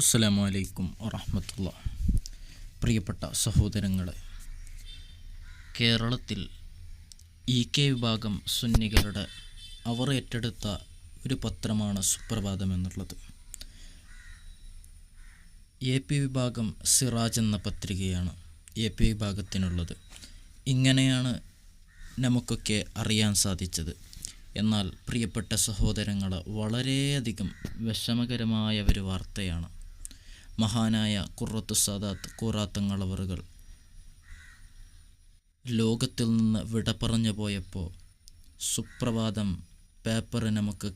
അസ്സലാമു അലൈക്കും പ്രിയപ്പെട്ട സഹോദരങ്ങളെ കേരളത്തിൽ ഇ കെ വിഭാഗം സുന്നികളുടെ അവർ ഏറ്റെടുത്ത ഒരു പത്രമാണ് സുപ്രഭാതം എന്നുള്ളത്. എ പി വിഭാഗം സിറാജ് എന്ന പത്രികയാണ് എ പി വിഭാഗത്തിനുള്ളത്. ഇങ്ങനെയാണ് നമുക്കൊക്കെ അറിയാൻ സാധിച്ചത്. എന്നാൽ പ്രിയപ്പെട്ട സഹോദരങ്ങൾ വളരെയധികം വിഷമകരമായ ഒരു വാർത്തയാണ് മഹാനായ കുറത്തു സാദാത്ത് കൂറാത്തങ്ങളവറുകൾ. ലോകത്തിൽ നിന്ന് വിട പറഞ്ഞു പോയപ്പോൾ സുപ്രഭാതം പേപ്പർ നമുക്ക്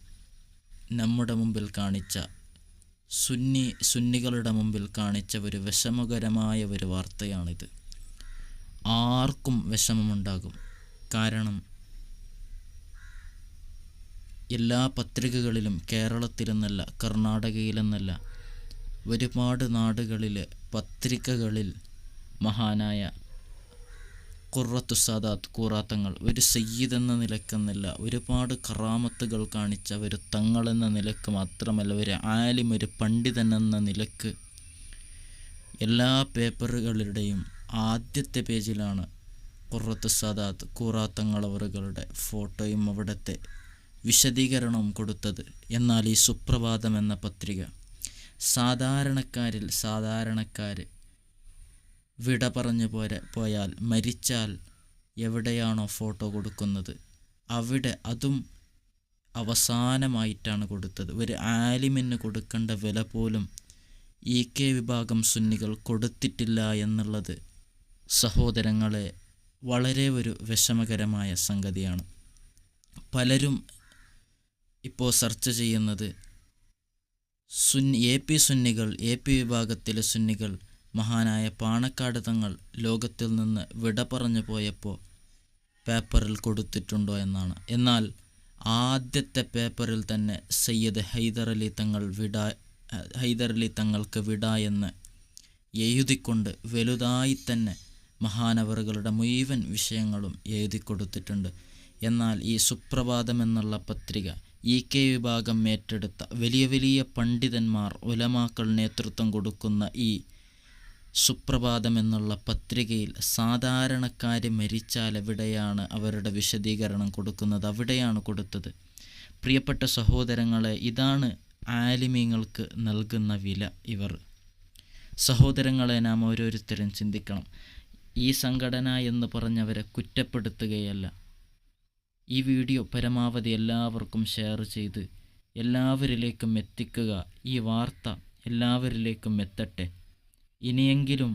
നമ്മുടെ മുമ്പിൽ കാണിച്ച സുന്നി സുന്നികളുടെ മുമ്പിൽ കാണിച്ച ഒരു വിഷമകരമായ ഒരു വാർത്തയാണിത്. ആർക്കും വിഷമമുണ്ടാകും. കാരണം എല്ലാ പത്രികകളിലും കേരളത്തിലെന്നല്ല കർണാടകയിലെന്നല്ല ഒരുപാട് നാടുകളിലെ പത്രികകളിൽ മഹാനായ ഖുറത്തു സാദാത്ത് കൂറാത്തങ്ങൾ ഒരു സയ്യിദ് എന്ന നിലക്കെന്നല്ല ഒരുപാട് കറാമത്തുകൾ കാണിച്ച ഒരു തങ്ങളെന്ന നിലയ്ക്ക് മാത്രമല്ല ഒരു ആലിം ഒരു പണ്ഡിതൻ എന്ന നിലയ്ക്ക് എല്ലാ പേപ്പറുകളുടെയും ആദ്യത്തെ പേജിലാണ് ഖുറത്തു സാദാത്ത് കൂറാത്തങ്ങളവറുകളുടെ ഫോട്ടോയും അവിടുത്തെ വിശദീകരണവും കൊടുത്തത്. എന്നാൽ ഈ സുപ്രഭാതം എന്ന പത്രിക സാധാരണക്കാരിൽ സാധാരണക്കാർ വിട പറഞ്ഞു പോര പോയാൽ മരിച്ചാൽ എവിടെയാണോ ഫോട്ടോ കൊടുക്കുന്നത്? അവിടെ അതും അവസാനമായിട്ടാണ് കൊടുത്തത്. ഒരു ആലിമിന് കൊടുക്കേണ്ട വില പോലും ഇ കെ വിഭാഗം സുന്നികൾ കൊടുത്തിട്ടില്ല എന്നുള്ളത് സഹോദരങ്ങളെ വളരെ ഒരു വിഷമകരമായ സംഗതിയാണ്. പലരും ഇപ്പോൾ സെർച്ച് ചെയ്യുന്നത് സുന്നി എ പി സുന്നികൾ എ പി വിഭാഗത്തിലെ സുന്നികൾ മഹാനായ പാണക്കാട് തങ്ങൾ ലോകത്തിൽ നിന്ന് വിട പറഞ്ഞു പോയപ്പോൾ പേപ്പറിൽ കൊടുത്തിട്ടുണ്ടോ എന്നാണ്. എന്നാൽ ആദ്യത്തെ പേപ്പറിൽ തന്നെ സയ്യദ് ഹൈദർ അലി തങ്ങൾ വിട ഹൈദർ അലി തങ്ങൾക്ക് വിട എന്ന് എഴുതിക്കൊണ്ട് വലുതായി തന്നെ മഹാനവറുകളുടെ മുഴുവൻ വിഷയങ്ങളും എഴുതി കൊടുത്തിട്ടുണ്ട് എന്നാൽ ഈ സുപ്രഭാതം എന്നുള്ള പത്രിക ഇ കെ വിഭാഗം ഏറ്റെടുത്ത വലിയ വലിയ പണ്ഡിതന്മാർ ഉലമാക്കൾ നേതൃത്വം കൊടുക്കുന്ന ഈ സുപ്രഭാതം എന്നുള്ള പത്രികയിൽ സാധാരണക്കാർ മരിച്ചാൽ എവിടെയാണ് അവരുടെ വിശദീകരണം കൊടുക്കുന്നത്? അവിടെയാണ് കൊടുത്തത്. പ്രിയപ്പെട്ട സഹോദരങ്ങളെ ഇതാണ് ആലിമീങ്ങൾക്ക് നൽകുന്ന വില ഇവർ. സഹോദരങ്ങളെ നാം ഓരോരുത്തരും ചിന്തിക്കണം. ഈ സംഘടന എന്ന് പറഞ്ഞവരെ കുറ്റപ്പെടുത്തുകയല്ല. ഈ വീഡിയോ പരമാവധി എല്ലാവർക്കും ഷെയർ ചെയ്ത് എല്ലാവരിലേക്കും എത്തിക്കുക. ഈ വാർത്ത എല്ലാവരിലേക്കും എത്തട്ടെ. ഇനിയെങ്കിലും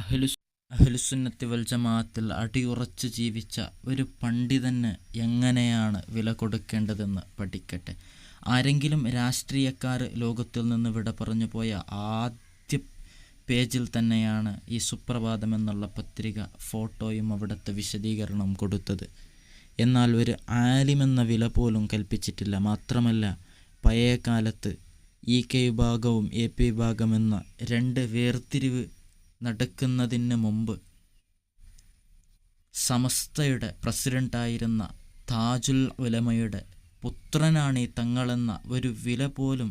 അഹ്ലു അഹ്ലുസുന്നത്തി വൽ ജമാഅത്തിൽ അടിയുറച്ച് ജീവിച്ച ഒരു പണ്ഡിതന് എങ്ങനെയാണ് വില കൊടുക്കേണ്ടതെന്ന് പഠിക്കട്ടെ. ആരെങ്കിലും രാഷ്ട്രീയക്കാർ ലോകത്തിൽ നിന്ന് വിട പറഞ്ഞു പോയ ആദ്യ പേജിൽ തന്നെയാണ് ഈ സുപ്രഭാതം എന്നുള്ള പത്രിക ഫോട്ടോയും അവിടുത്തെ വിശദീകരണവും കൊടുത്തത്. എന്നാൽ ഒരു ആലിമെന്ന വില പോലും കൽപ്പിച്ചിട്ടില്ല. മാത്രമല്ല പഴയ കാലത്ത് ഇ കെ വിഭാഗവും എ പി വിഭാഗം എന്ന രണ്ട് വേർതിരിവ് നടക്കുന്നതിന് മുമ്പ് സമസ്തയുടെ പ്രസിഡന്റായിരുന്ന താജുൽ ഉലമയുടെ പുത്രനാണ് ഈ തങ്ങളെന്ന ഒരു വില പോലും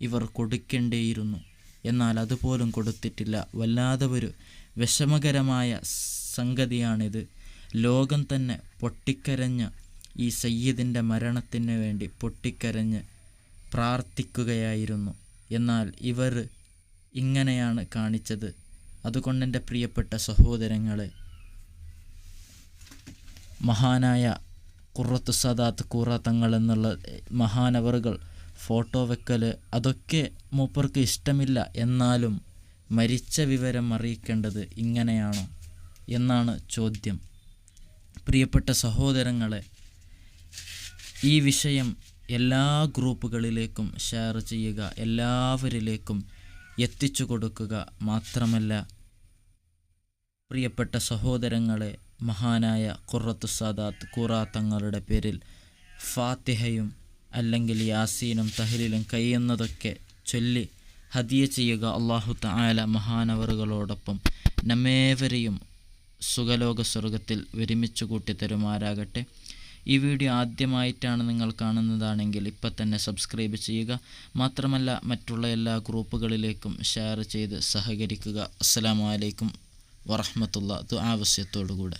ഇവർ കൊടുക്കേണ്ടിയിരുന്നു. എന്നാൽ അതുപോലും കൊടുത്തിട്ടില്ല. വല്ലാതെ ഒരു വിഷമകരമായ സംഗതിയാണിത്. ലോകം തന്നെ പൊട്ടിക്കരഞ്ഞ ഈ സയ്യിദിന്റെ മരണത്തിന് വേണ്ടി പൊട്ടിക്കരഞ്ഞ് പ്രാർത്ഥിക്കുകയായിരുന്നു. എന്നാൽ ഇവർ ഇങ്ങനെയാണ് കാണിച്ചത്. അതുകൊണ്ടെന്റെ പ്രിയപ്പെട്ട സഹോദരങ്ങളെ മഹാനായ കുറത്തു സദാത്ത് കൂറാത്തങ്ങൾ എന്നുള്ള മഹാനവറുകൾ ഫോട്ടോ വെക്കൽ അതൊക്കെ മൂപ്പർക്ക് ഇഷ്ടമില്ല. എന്നാലും മരിച്ച വിവരം അറിയിക്കേണ്ടത് ഇങ്ങനെയാണോ? എന്നാണ് ചോദ്യം. പ്രിയപ്പെട്ട സഹോദരങ്ങളെ ഈ വിഷയം എല്ലാ ഗ്രൂപ്പുകളിലേക്കും ഷെയർ ചെയ്യുക എല്ലാവരിലേക്കും എത്തിച്ചു കൊടുക്കുക മാത്രമല്ല പ്രിയപ്പെട്ട സഹോദരങ്ങളെ മഹാനായ ഖുറത്തു സാദാത്ത് ഖുറാത്തങ്ങളുടെ പേരിൽ ഫാത്തിഹയും അല്ലെങ്കിൽ യാസീനും തഹലിലും കഴിയുന്നതൊക്കെ ചൊല്ലി ഹദിയ ചെയ്യുക അള്ളാഹു തായാല മഹാനവറുകളോടൊപ്പം നമ്മേവരെയും സുഖലോക സ്വർഗത്തിൽ ഒരുമിച്ച് കൂട്ടി തരുമാറാകട്ടെ ഈ വീഡിയോ ആദ്യമായിട്ടാണ് നിങ്ങൾ കാണുന്നതാണെങ്കിൽ ഇപ്പം തന്നെ സബ്സ്ക്രൈബ് ചെയ്യുക. മാത്രമല്ല മറ്റുള്ള എല്ലാ ഗ്രൂപ്പുകളിലേക്കും ഷെയർ ചെയ്ത് സഹകരിക്കുക. അസ്സലാമു അലൈക്കും വറഹമത്തുള്ള ദുആവസ്യത്തോടു കൂടെ